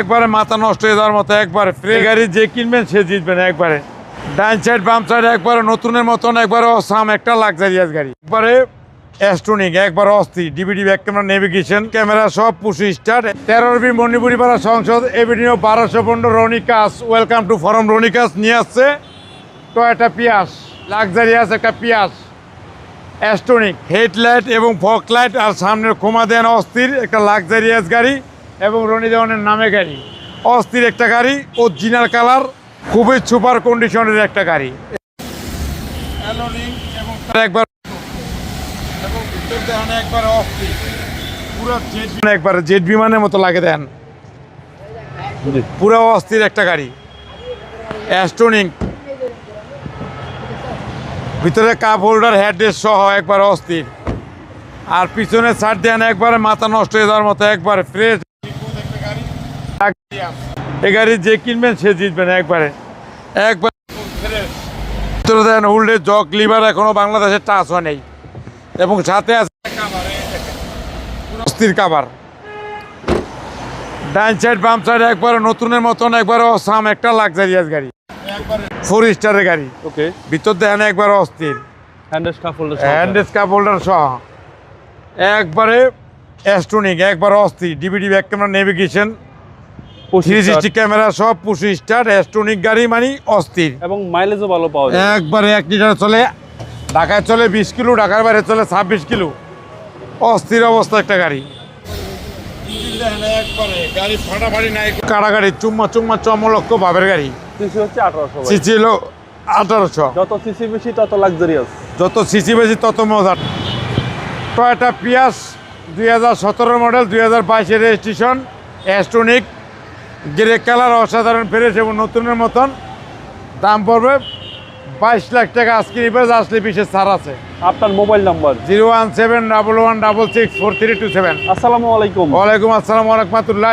একবারে মাথা নষ্ট হয়ে যাওয়ার মতো একবারে ফ্রি গাড়ি যে কিনবেন সে জিতবেন একবারে। ডাইন সাইড বাম সাইড একবারে নতুনের মতন একবারে অসাম একটা লাক্সারিয়াস গাড়ি। একবারে অ্যাস্ট্রোনিক একবার অস্থির। DVD back camera navigation camera সব পুশু স্টার্ট তেরোর বি মণিপুরি পাড়া সংসদ এভিনিউ বারোশো পনেরো Ronikas. Welcome to from Ronikas নিয়ে আসছে টয়টা পিয়াস লাক্সারিয়াস একটা পিয়াস অ্যাস্ট্রোনিক হেডলাইট এবং ফক লাইট আর সামনের খোমা দেন অস্থির একটা লাক্সারিয়াস গাড়ি। এবং রনি দেওয়ানের নামে গাড়ি। অস্থির একটা গাড়ি অরিজিনাল কালার খুবই সুপার কন্ডিশনের একটা গাড়ি। একবার একবার জেট বিমানের মতো লাগে দেন। পুরো অস্থির একটা গাড়ি। অ্যাস্ট্রোনিক। ভিতরে কাপ হোল্ডার হেডরেস্ট সহ একবার অস্থির। আর পিছনে সাইড দেন একবারে মাথা নষ্ট হয়ে যাওয়ার মতো একবার ফ্রেশ এই গাড়ি যে কিনবেন সে জিতবেন একবারে। একবার দেন হুল্ডে জগ লিভার এখনও বাংলাদেশের টাচ হয় নেই। এবং সাথে আছে অস্থির কাবার ডাইন সাইড বাম সাইড একবারে নতুনের মতন একবারে অসাম একটা লাক্সারিয়াস গাড়ি। ফোর স্টারের গাড়ি। ওকে ভিতর দেখেন একবার অস্থির। হ্যান্ডেস কাপ হোল্ডার সহ। একবারে অ্যাস্ট্রোনিক একবার অস্থির। DVD back camera navigation three sixty camera সব পুশু স্টার অ্যাস্ট্রোনিক গাড়ি মানে অস্থির। এবং মাইলেজও ভালো পাওয়া যায়। একবারে এক লিটার চলে ঢাকায় চলে বিশ কিলো ঢাকার বাইরে চলে ছাব্বিশ কিলো। অস্থির অবস্থা একটা গাড়ি। গাড়ি ফাটাফাটি নাই। কাড়া গাড়ি চুম্মা চুম্মা চমলক্ষ ভাবের গাড়ি। আঠারোশো সিসি হলো আঠারোশো। যত সিসি বেশি তত লাক্সারিয়াস যত সিসি বেশি তত মজার। টয়টা পিয়াস দুই হাজার সতেরো মডেল দুই হাজার বাইশের রেজিস্ট্রেশন অ্যাস্ট্রোনিক গ্রে কালার অসাধারণ ফ্রেশ এবং নতুনের মতন। দাম পড়বে বাইশ লাখ টাকা। আজকে রিভার্স আসলে বিশেষ ছাড় আছে। আপনার mobile number? Zero one seven double one double six four three two seven. আসসালামু আলাইকুম। ওয়ালাইকুম আসসালাম রহমতুল্লাহ